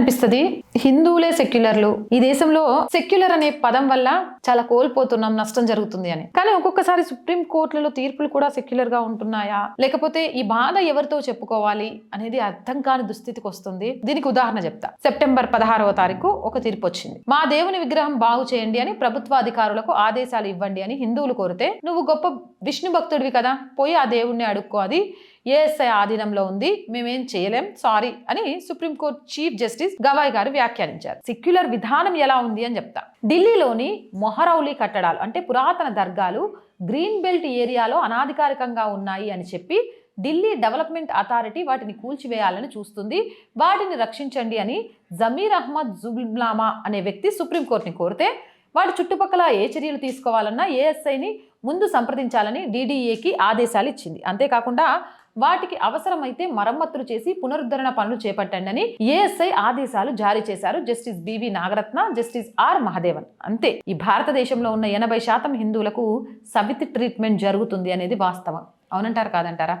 అనిపిస్తుంది. హిందువులే సెక్యులర్లు. ఈ దేశంలో సెక్యులర్ అనే పదం వల్ల చాలా కోల్పోతున్నాం నష్టం జరుగుతుంది అని. కానీ ఒక్కొక్కసారి సుప్రీం కోర్టులలో తీర్పులు కూడా సెక్యులర్గా ఉంటున్నాయా? లేకపోతే ఈ బాధ ఎవరితో చెప్పుకోవాలి అనేది అర్థం కాని దుస్థితికి వస్తుంది. దీనికి ఉదాహరణ చెప్తా. సెప్టెంబర్ పదహారవ తారీఖు ఒక తీర్పు వచ్చింది. మా దేవుని విగ్రహం బాగు చేయండి అని ప్రభుత్వ అధికారులకు ఆదేశాలు ఇవ్వండి అని హిందువులు కోరితే నువ్వు గొప్ప విష్ణు భక్తుడివి కదా పోయి ఆ దేవుణ్ణి అడుక్కో అది ఏఎస్ఐ ఆధీనంలో ఉంది మేమేం చేయలేం సారీ అని సుప్రీంకోర్టు చీఫ్ జస్టిస్ గవాయ్ గారు వ్యాఖ్యానించారు. సెక్యులర్ విధానం ఎలా ఉంది అని చెప్తా ఢిల్లీలోని మొహరౌలి కట్టడాలు అంటే పురాతన దర్గాలు గ్రీన్ బెల్ట్ ఏరియాలో అనాధికారికంగా ఉన్నాయి అని చెప్పి ఢిల్లీ డెవలప్మెంట్ అథారిటీ వాటిని కూల్చివేయాలని చూస్తుంది వాటిని రక్షించండి అని జమీర్ అహ్మద్ జుబ్లామా అనే వ్యక్తి సుప్రీంకోర్టుని కోరితే వాటి చుట్టుపక్కల ఏ చర్యలు తీసుకోవాలన్నా ఏఎస్ఐని ముందు సంప్రదించాలని డీడీఏకి ఆదేశాలు ఇచ్చింది అంతేకాకుండా వాటికి అవసరమైతే మరమ్మతులు చేసి పునరుద్ధరణ పనులు చేపట్టండి అని ఏఎస్ఐ ఆదేశాలు జారీ చేశారు justice BV Nagarathna justice are Mahadevan. అంతే ఈ భారతదేశంలో ఉన్న ఎనభై శాతం హిందువులకు సవితి ట్రీట్మెంట్ జరుగుతుంది అనేది వాస్తవం. అవునంటారు కాదంటారా?